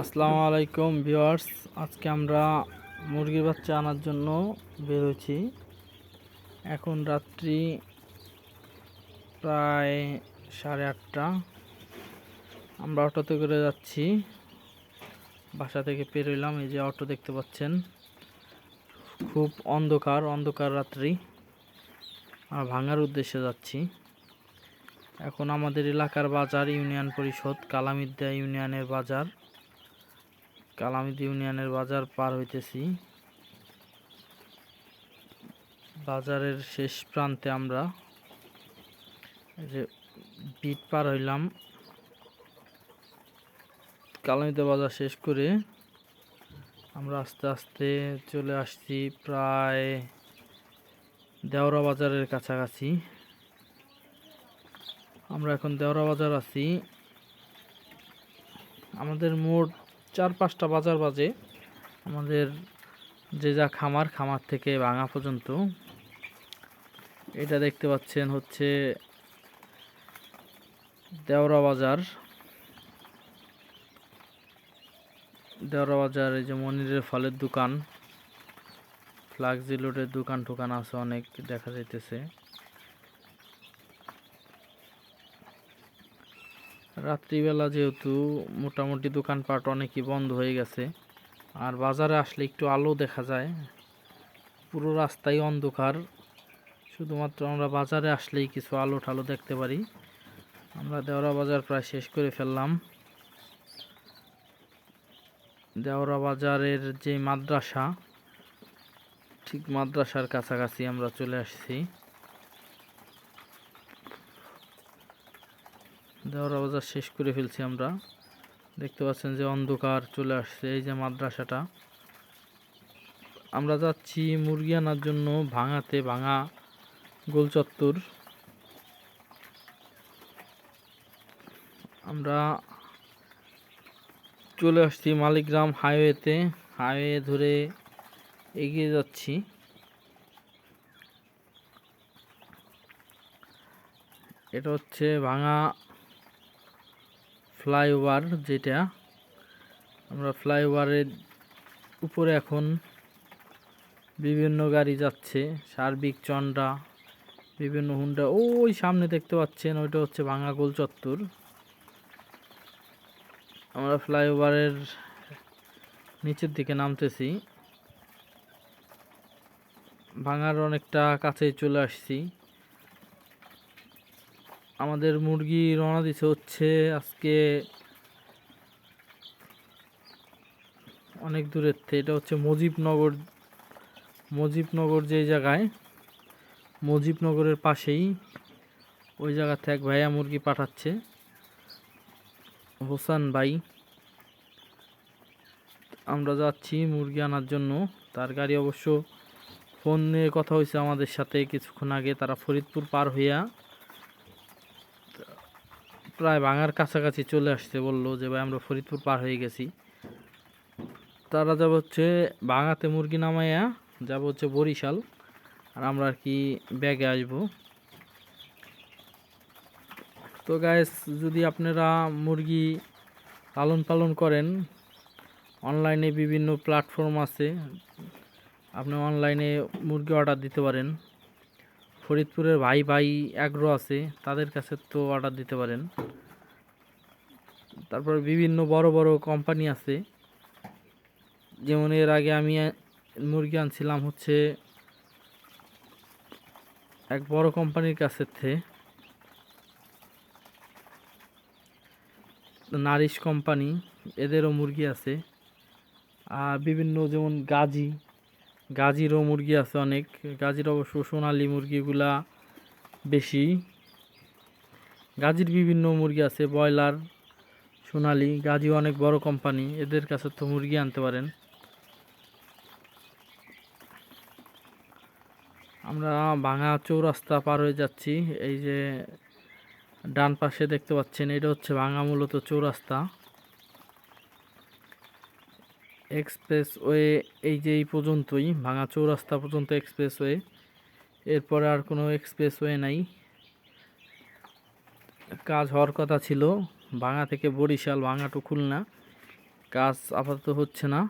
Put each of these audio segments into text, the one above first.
আসসালামু আলাইকুম ভিউয়ার্স। আজকে আমরা মুরগির বাচ্চা আনার জন্য বেরোছি এখন রাত্রি প্রায় সাড়ে আটটা। আমরা অটোতে করে যাচ্ছি। বাসা থেকে পেরোইলাম এই যে অটো দেখতে পাচ্ছেন। খুব অন্ধকার অন্ধকার রাত্রি। আর ভাঙার উদ্দেশ্যে যাচ্ছি। এখন আমাদের এলাকার বাজার, ইউনিয়ন পরিষদ কালামিদ্যা ইউনিয়নের বাজার। কালামিদ ইউনিয়নের বাজার পার হইতেছি। বাজারের শেষ প্রান্তে আমরা যে বিট পার হইলাম। কালামিদা বাজার শেষ করে আমরা আস্তে আস্তে চলে আসছি প্রায় দেওরা বাজারের কাছাকাছি। আমরা এখন দেওরা বাজার আছি। আমাদের মোট চার পাঁচটা বাজার বাজে। আমাদের যে যা খামার খামার থেকে ভাঙা পর্যন্ত। এটা দেখতে পাচ্ছেন হচ্ছে দেওরা বাজার। দেওরা বাজার, এই যে মনিরের ফলের দোকান। ফ্লাক্সি লোডের দোকান টোকান আছে অনেক, দেখা যাইতেছে। রাত্রিবেলা যেহেতু মোটামুটি দোকানপাট অনেকই বন্ধ হয়ে গেছে, আর বাজারে আসলে একটু আলো দেখা যায়। পুরো রাস্তায় অন্ধকার, শুধুমাত্র আমরা বাজারে আসলেই কিছু আলো ঠালো দেখতে পারি। আমরা দেওরা বাজার প্রায় শেষ করে ফেললাম। দেওরা বাজারের যে মাদ্রাসা, ঠিক মাদ্রাসার কাছাকাছি আমরা চলে আসছি। দেওয়ার বাজার শেষ করে ফেলছি আমরা। দেখতে পাচ্ছেন যে অন্ধকার চলে আসছে, এই যে মাদ্রাসাটা। আমরা যাচ্ছি মুরগি আনার জন্য ভাঙাতে ভাঙা গোল চত্বর। আমরা চলে আসছি মালিকগ্রাম হাইওয়েতে, হাইওয়ে ধরে এগিয়ে যাচ্ছি। এটা হচ্ছে ভাঙা ফ্লাইওভার যেটা, আমরা ফ্লাইওভারের উপরে এখন বিভিন্ন গাড়ি যাচ্ছে, সার্বিক চন্ডা, বিভিন্ন হুন্ডা, ওই সামনে দেখতে পাচ্ছেন ওইটা হচ্ছে ভাঙা গোল চত্বর। আমরা ফ্লাইওভারের নিচের দিকে নামতেছি। ভাঙার অনেকটা কাছেই চলে আসছি। আমাদের মুরগি রওনা দিছে হচ্ছে আজকে অনেক দূরের থেকে। এটা হচ্ছে মুজিবনগর মুজিবনগর যে জায়গায়, মুজিবনগরের পাশেই ওই জায়গা থেকে এক ভাইয়া মুরগি পাঠাচ্ছে। হোসান ভাই, আমরা যাচ্ছি মুরগি আনার জন্য। তার গাড়ি অবশ্য ফোনে কথা হয়েছে আমাদের সাথে। কিছুক্ষণ আগে তারা ফরিদপুর পার হইয়া প্রায় ভাঙার কাছাকাছি চলে আসছে বলল যে, ভাই, আমরা ফরিদপুর পার হয়ে গেছি। তারা যাব হচ্ছে ভাঙাতে মুরগি নামাইয়া যাব হচ্ছে বরিশাল। আর আমরা আর কি ব্যাগে আসব। তো গাইস যদি আপনারা মুরগি লালন পালন করেন অনলাইনে বিভিন্ন প্ল্যাটফর্ম আছে। আপনি অনলাইনে মুরগি অর্ডার দিতে পারেন। ফরিদপুরের ভাই ভাই অ্যাগ্রো আছে, তাদের কাছে তো অর্ডার দিতে পারেন। তারপর বিভিন্ন বড় বড় কোম্পানি আছে। যেমন এর আগে আমি মুরগি আনছিলাম হচ্ছে এক বড় কোম্পানির কাছে থেকে। নারিশ কোম্পানি এদেরও মুরগি আছে। আর বিভিন্ন যেমন গাজী গাজীরও মুরগি আছে অনেক। গাজীর অবশ্য সোনালি মুরগিগুলা বেশি। গাজির বিভিন্ন মুরগি আছে, ব্রয়লার, সোনালি। গাজী অনেক বড় কোম্পানি এদের কাছে তো মুরগি আনতে পারেন। আমরা ভাঙা চৌরাস্তা পার হয়ে যাচ্ছি। এই যে ডান পাশে দেখতে পাচ্ছেন, এটা হচ্ছে ভাঙা মূলত চৌরাস্তা। এক্সপ্রেস ওয়ে এই যে এই পর্যন্তই, ভাঙা চৌরাস্তা পর্যন্ত এক্সপ্রেস ওয়ে এরপরে আর কোনো এক্সপ্রেস ওয়ে নাই। কাজ হওয়ার কথা ছিল। ভাঙা থেকে বরিশাল ভাঙা টু খুলনা। কাজ আপাতত হচ্ছে না।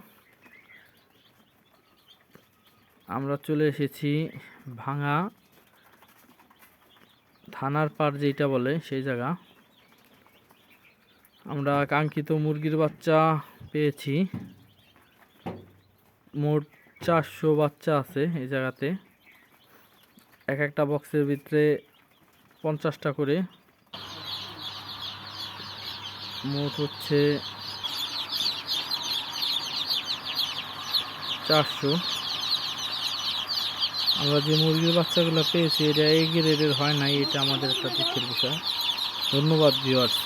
আমরা চলে এসেছি ভাঙা থানার পার যেটা বলে সেই জায়গা। আমরা কাঙ্ক্ষিত মুরগির বাচ্চা পেয়েছি। মোট চারশো বাচ্চা আছে এই জায়গাতে। এক একটা বক্সের ভিতরে পঞ্চাশটা করে। মোট হচ্ছে চারশো। আমরা যে মুরগির বাচ্চাগুলো পেয়েছি, এটা এই গ্রেডের হয় নাই, এটা আমাদের একটা দুঃখের বিষয়। ধন্যবাদ ভিউয়ার্স